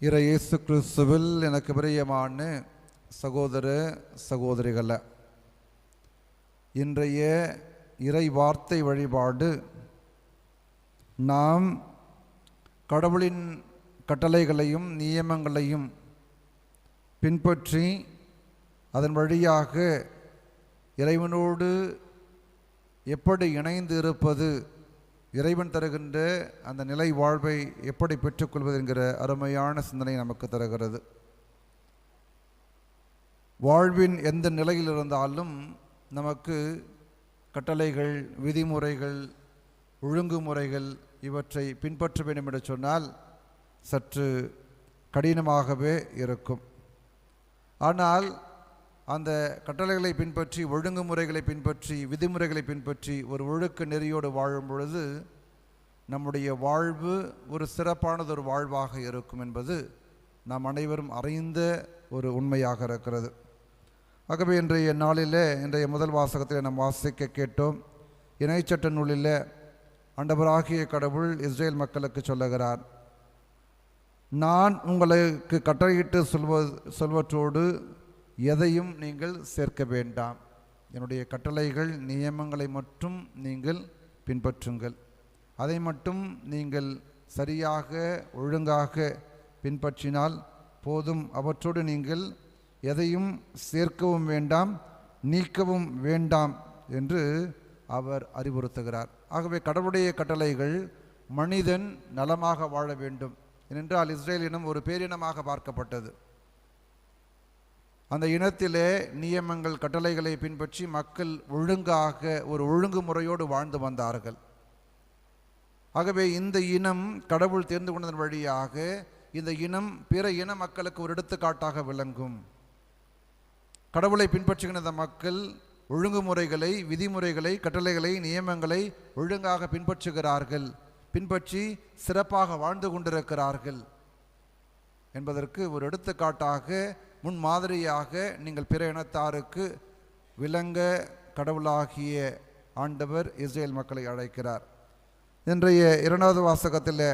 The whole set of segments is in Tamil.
இறை இயேசு கிறிஸ்துவில் எனக்கு பிரியமான சகோதர சகோதரிகள இன்றைய இறை வார்த்தை வழிபாடு நாம் கடவுளின் கட்டளைகளையும் நியமங்களையும் பின்பற்றி அதன் வழியாக இறைவனோடு எப்படி இணைந்து இருப்பது இறைவன் தருகின்ற அந்த நிலை வாழ்வை எப்படி பெற்றுக்கொள்வது என்கிற அருமையான சிந்தனை நமக்கு தருகிறது. வாழ்வின் எந்த நிலையில் இருந்தாலும் நமக்கு கட்டளைகள் விதிமுறைகள் ஒழுங்குமுறைகள் இவற்றை பின்பற்ற வேண்டும் என்று சொன்னால் சற்று கடினமாகவே இருக்கும். ஆனால் அந்த கட்டளைகளை பின்பற்றி ஒழுங்குமுறைகளை பின்பற்றி விதிமுறைகளை பின்பற்றி ஒரு ஒழுக்க நெறியோடு வாழும் பொழுது நம்முடைய வாழ்வு ஒரு சிறப்பானது ஒரு வாழ்வாக இருக்கும் என்பது நாம் அனைவரும் அறிந்த ஒரு உண்மையாக இருக்கிறது. ஆகவே இன்றைய நாளில் இன்றைய முதல் வாசகத்தில் நாம் வாசிக்க கேட்டோம். இணைச்சட்ட நூலில் ஆண்டவராகிய கடவுள் இஸ்ரேல் மக்களுக்கு சொல்லுகிறார் நான் உங்களுக்கு கட்டளையிட்டு சொல்வ சொல்வற்றோடு எதையும் நீங்கள் சேர்க்க வேண்டாம். என்னுடைய கட்டளைகள் நியமங்களை மட்டும் நீங்கள் பின்பற்றுங்கள். அதை மட்டும் நீங்கள் சரியாக ஒழுங்காக பின்பற்றினால் போதும். அவற்றோடு நீங்கள் எதையும் சேர்க்கவும் வேண்டாம் நீக்கவும் வேண்டாம் என்று அவர் அறிவுறுத்துகிறார். ஆகவே கடவுளுடைய கட்டளைகள் மனிதன் நலமாக வாழ வேண்டும். ஏனென்றால் இஸ்ரேல் இனம் ஒரு பேரினமாக பார்க்கப்பட்டது. அந்த இனத்திலே நியமங்கள் கட்டளைகளை பின்பற்றி மக்கள் ஒழுங்காக ஒரு ஒழுங்குமுறையோடு வாழ்ந்து வந்தார்கள். ஆகவே இந்த இனம் கடவுள் தேர்ந்து கொண்டதன் வழியாக இந்த இனம் பிற இன மக்களுக்கு ஒரு எடுத்துக்காட்டாக விளங்கும். கடவுளை பின்பற்றுகின்ற இந்த மக்கள் ஒழுங்குமுறைகளை விதிமுறைகளை கட்டளைகளை நியமங்களை ஒழுங்காக பின்பற்றுகிறார்கள். பின்பற்றி சிறப்பாக வாழ்ந்து கொண்டிருக்கிறார்கள். என்பதற்கு ஒரு எடுத்துக்காட்டாக முன் மாதிரியாக நீங்கள் பிற இனத்தாருக்கு விளங்க கடவுளாகிய ஆண்டவர் இஸ்ரேல் மக்களை அழைக்கிறார். இன்றைய இரண்டாவது வாசகத்தில்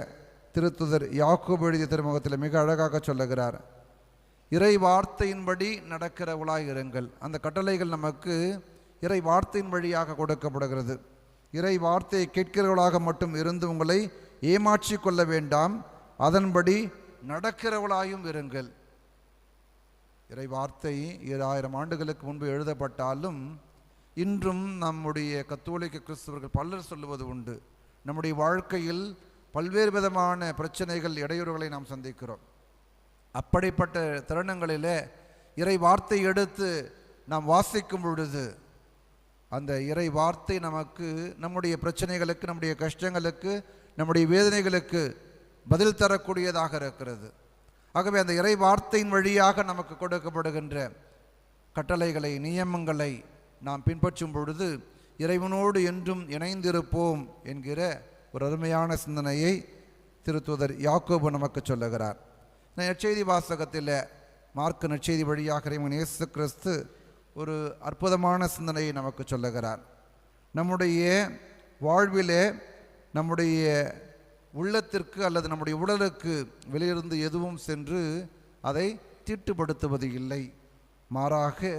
திருத்துதர் யாக்கோபு எழுதிய திருமுகத்தில் மிக அழகாக சொல்லுகிறார். இறை வார்த்தையின்படி நடக்கிறவளாய் இருங்கள் அந்த கட்டளைகள் நமக்கு இறை வார்த்தையின் வழியாக கொடுக்கப்படுகிறது. இறை வார்த்தையை கேட்கிறவளாக மட்டும் இருந்து உங்களை ஏமாற்றி கொள்ள வேண்டாம். அதன்படி நடக்கிறவளாயும் இருங்கள். இறை வார்த்தை ஆயிரம் ஆண்டுகளுக்கு முன்பு எழுதப்பட்டாலும் இன்றும் நம்முடைய கத்தோலிக்க கிறிஸ்தவர்கள் பலர் சொல்லுவது உண்டு. நம்முடைய வாழ்க்கையில் பல்வேறு விதமான பிரச்சனைகள் இடையூறுகளை நாம் சந்திக்கிறோம். அப்படிப்பட்ட தருணங்களிலே இறை வார்த்தை எடுத்து நாம் வாசிக்கும் பொழுது அந்த இறை வார்த்தை நமக்கு நம்முடைய பிரச்சனைகளுக்கு நம்முடைய கஷ்டங்களுக்கு நம்முடைய வேதனைகளுக்கு பதில் தரக்கூடியதாக இருக்கிறது. ஆகவே அந்த இறை வார்த்தையின் வழியாக நமக்கு கொடுக்கப்படுகின்ற கட்டளைகளை நியமங்களை நாம் பின்பற்றும் பொழுது இறைவனோடு என்றும் இணைந்திருப்போம் என்கிற ஒரு அருமையான சிந்தனையை திருத்துதர் யாக்கோபு நமக்கு சொல்லுகிறார். நற்செய்தி வாசகத்தில் மார்க்கு நற்செய்தி வழியாக இறைவன் இயேசு கிறிஸ்து ஒரு அற்புதமான சிந்தனையை நமக்கு சொல்லுகிறார். நம்முடைய வாழ்விலே நம்முடைய உள்ளத்திற்கு அல்லது நம்முடைய உடலுக்கு வெளியிருந்து எதுவும் சென்று அதை தீட்டுப்படுத்துவது இல்லை. மாறாக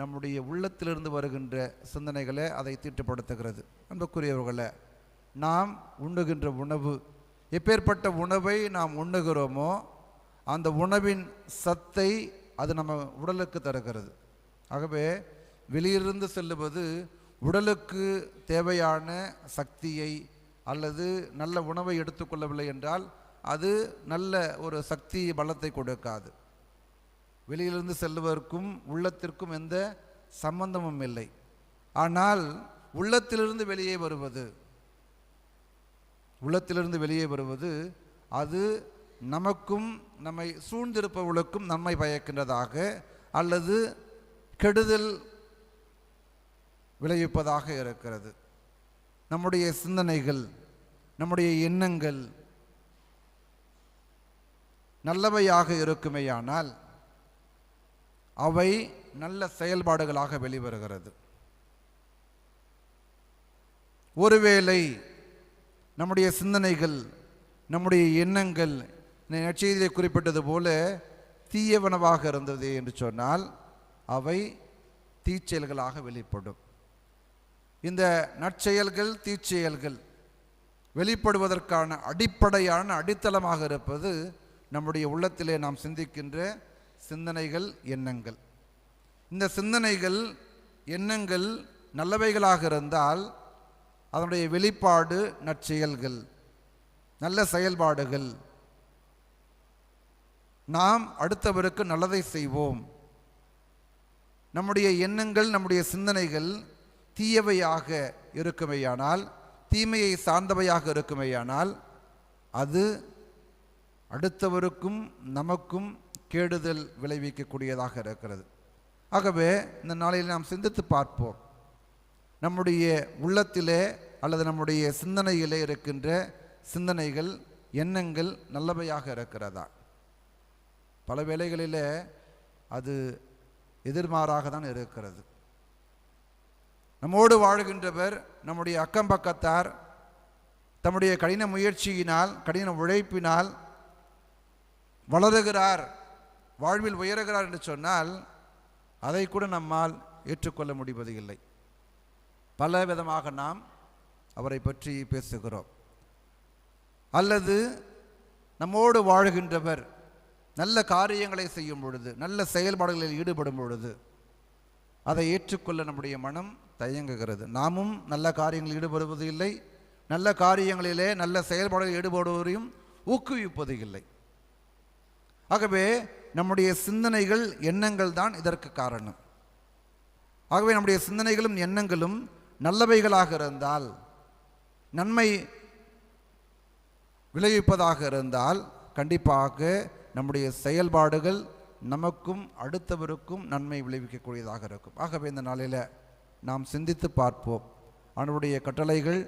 நம்முடைய உள்ளத்திலிருந்து வருகின்ற சிந்தனைகளை அதை தீட்டுப்படுத்துகிறது. அன்புக்குரியவர்களை நாம் உண்ணுகின்ற உணவு எப்பேற்பட்ட உணவை நாம் உண்ணுகிறோமோ அந்த உணவின் சத்தை அது நம்ம உடலுக்கு தருகிறது. ஆகவே வெளியிலிருந்து செல்லுவது உடலுக்கு தேவையான சக்தியை அல்லது நல்ல உணவை எடுத்துக்கொள்ளவில்லை என்றால் அது நல்ல ஒரு சக்தி பலத்தை கொடுக்காது. வெளியிலிருந்து செல்வதற்கும் உள்ளத்திற்கும் எந்த சம்பந்தமும் இல்லை. ஆனால் உள்ளத்திலிருந்து வெளியே வருவது உள்ளத்திலிருந்து வெளியே வருவது அது நமக்கும் நம்மை சூழ்ந்திருப்பவர்களுக்கும் நம்மை பயக்கின்றதாக அல்லது கெடுதல் விளைவிப்பதாக இருக்கிறது. நம்முடைய சிந்தனைகள் நம்முடைய எண்ணங்கள் நல்லவையாக இருக்குமேயானால் அவை நல்ல செயல்பாடுகளாக வெளிவருகிறது. ஒருவேளை நம்முடைய சிந்தனைகள் நம்முடைய எண்ணங்கள் நற்செய்தியை குறிப்பிட்டது போல தீயவனவாக இருந்தது என்று சொன்னால் அவை தீச்செயல்களாக வெளிப்படும். இந்த நற்செயல்கள் தீச்செயல்கள் வெளிப்படுவதற்கான அடிப்படையான அடித்தளமாக இருப்பது நம்முடைய உள்ளத்திலே நாம் சிந்திக்கின்ற சிந்தனைகள் எண்ணங்கள். இந்த சிந்தனைகள் எண்ணங்கள் நல்லவைகளாக இருந்தால் அதனுடைய வெளிப்பாடு நற்செயல்கள் நல்ல செயல்பாடுகள். நாம் அடுத்தவருக்கு நல்லதை செய்வோம். நம்முடைய எண்ணங்கள் நம்முடைய சிந்தனைகள் தீயவையாக இருக்குமையானால் தீமையை சார்ந்தவையாக இருக்குமையானால் அது அடுத்தவருக்கும் நமக்கும் கேடுதல் விளைவிக்கக்கூடியதாக இருக்கிறது. ஆகவே இந்த நாளில் நாம் சிந்தித்து பார்ப்போம். நம்முடைய உள்ளத்திலே அல்லது நம்முடைய சிந்தனையிலே இருக்கின்ற சிந்தனைகள் எண்ணங்கள் நல்லவையாக இருக்கிறதா? பல வேளைகளிலே அது எதிர்மாறாக தான் இருக்கிறது. நம்மோடு வாழ்கின்றவர் நம்முடைய அக்கம் பக்கத்தார் தம்முடைய கடின முயற்சியினால் கடின உழைப்பினால் வளருகிறார் வாழ்வில் உயருகிறார் என்று சொன்னால் அதை கூட நம்மால் ஏற்றுக்கொள்ள முடிவது இல்லை. பல விதமாக நாம் அவரை பற்றி பேசுகிறோம். அல்லது நம்மோடு வாழ்கின்றவர் நல்ல காரியங்களை செய்யும் பொழுது நல்ல செயல்பாடுகளில் ஈடுபடும் பொழுது அதை ஏற்றுக்கொள்ள நம்முடைய மனம் தயங்குகிறது. நாமும் நல்ல காரியங்களில் ஈடுபடுவது இல்லை. நல்ல காரியங்களிலே நல்ல செயல்பாடுகளில் ஈடுபடுவதையும் ஊக்குவிப்பது இல்லை. ஆகவே நம்முடைய சிந்தனைகள் எண்ணங்கள் தான் இதற்கு காரணம். ஆகவே நம்முடைய சிந்தனைகளும் எண்ணங்களும் நல்லவைகளாக இருந்தால் நன்மை விளைவிப்பதாக இருந்தால் கண்டிப்பாக நம்முடைய செயல்பாடுகள் நமக்கும் அடுத்தவருக்கும் நன்மை விளைவிக்கக்கூடியதாக இருக்கும். ஆகவே இந்த நாளில் நாம் சிந்தித்து பார்ப்போம். அவனுடைய கட்டளைகள்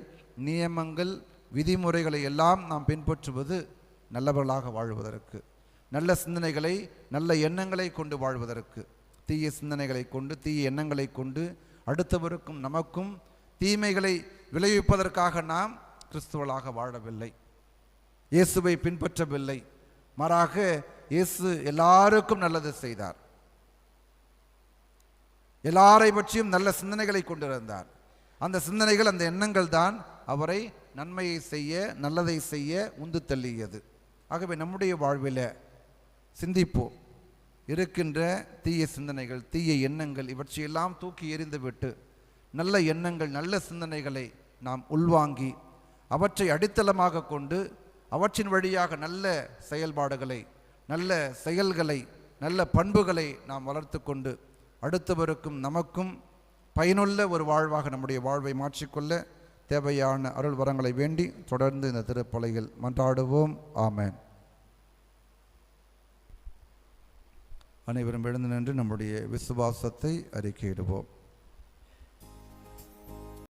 நியமங்கள் விதிமுறைகளை எல்லாம் நாம் பின்பற்றுவது நல்லவர்களாக வாழ்வதற்கு நல்ல சிந்தனைகளை நல்ல எண்ணங்களை கொண்டு வாழ்வதற்கு தீய சிந்தனைகளை கொண்டு தீய எண்ணங்களை கொண்டு அடுத்தவருக்கும் நமக்கும் தீமைகளை விளைவிப்பதற்காக நாம் கிறிஸ்துவலாக வாழவில்லை. இயேசுவை பின்பற்றவில்லை. மாறாக இயேசு எல்லாருக்கும் நல்லது செய்தார். எல்லாரை பற்றியும் நல்ல சிந்தனைகளை கொண்டிருந்தார். அந்த சிந்தனைகள் அந்த எண்ணங்கள் தான் அவரை நன்மையை செய்ய நல்லதை செய்ய உந்து தள்ளியது. ஆகவே நம்முடைய வாழ்வில் சிந்திப்போம். இருக்கின்ற தீய சிந்தனைகள் தீய எண்ணங்கள் இவற்றையெல்லாம் தூக்கி எறிந்துவிட்டு நல்ல எண்ணங்கள் நல்ல சிந்தனைகளை நாம் உள்வாங்கி அவற்றை அடித்தளமாக கொண்டு அவற்றின் வழியாக நல்ல செயல்பாடுகளை நல்ல செயல்களை நல்ல பண்புகளை நாம் வளர்த்து கொண்டு அடுத்தவருக்கும் நமக்கும் பயனுள்ள ஒரு வாழ்வாக நம்முடைய வாழ்வை மாற்றிக்கொள்ள தேவையான அருள் வரங்களை வேண்டி தொடர்ந்து இந்த திருப்பலையில் மன்றாடுவோம். ஆமேன். அனைவரும் எழுந்து நின்று நம்முடைய விசுவாசத்தை அறிக்கையிடுவோம்.